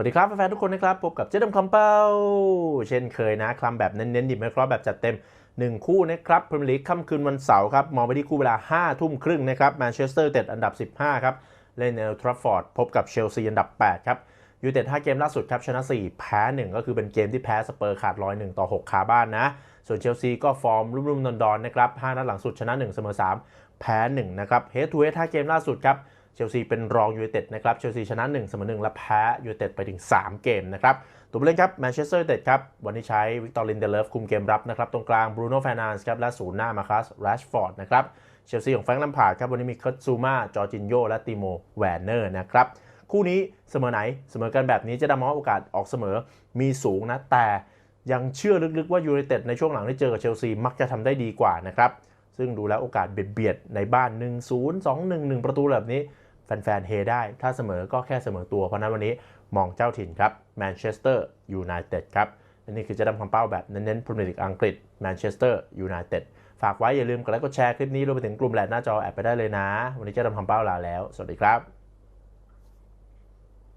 วัสดีครับแฟนๆทุกคนนะครับพบกับเจ๊ดำคำเป้า เช่นเคยนะคลำแบบเน้นๆดิบไม่ครอบแบบจัดเต็ม 1 คู่นะครับพรีเมียร์ลีกค่ำคืนวันเสาร์ครับ มองไปที่คู่เวลา 5 ทุ่มครึ่งนะครับแมนเชสเตอร์เต็ดอันดับ 15 ครับ เล่นในทรัฟฟอร์ด พบกับเชลซีอันดับ 8 ครับยูเต็ด5เกมล่าสุดครับ ชนะ 4 แพ้ 1 ก็คือเป็นเกมที่แพ้สเปอร์ขาดลอย1ต่อ 6 คาบ้านนะ ส่วนเชลซีก็ฟอร์มรุ่มๆดอนๆนะครับ5นัดหลังสุดชนะ 1 เสมอ 3 แพ้ 1 นะครับเฮดทูเฮด5เกมล่าสุดครับ เชลซีเป็นรองยูไนเต็ดนะครับเชลซีชนะ1เสมอ1และแพ้ยูไนเต็ดไปถึง 3 เกมนะครับตัวผู้เล่นครับแมนเชสเตอร์ยูไนเต็ดครับวันนี้ใช้วิกตอร์ลินเดเลฟคุมเกมรับนะครับตรงกลางบรูโน่แฟนานส์ครับและศูนย์หน้ามาคัสแรชฟอร์ดนะครับเชลซีของแฟรงค์ลัมพาร์ดครับวันนี้มีคัตซูมาจอร์จินโยและติโมแวนเนอร์นะครับคู่นี้เสมอไหนเสมอกันแบบนี้จะด้มองว่าโอกาสออกเสมอมีสูงนะแต่ยังเชื่อลึกๆว่ายูไนเต็ดในช่วงหลังที่เจอกับเชลซีมักจะทำได้ดีกว่านะครับซึ่งดูแล้วโอกาสเบียดๆในบ้าน 1-0 2-1 1 ประตูแบบนี้ แฟนๆเฮได้ ถ้าเสมอก็แค่เสมอตัว เพราะนั้นวันนี้มองเจ้าถิ่นครับแมนเชสเตอร์ยูไนเต็ดครับนี่คือจะดำคำเป้าแบบเน้นๆพรีเมียร์ลีกอังกฤษแมนเชสเตอร์ยูไนเต็ดฝากไว้อย่าลืมกดไลค์กดแชร์คลิปนี้รวมไปถึงกลุ่มแหลนหน้าจอแอบไปได้เลยนะ วันนี้เจะดำคำเป้าลาแล้ว สวัสดีครับ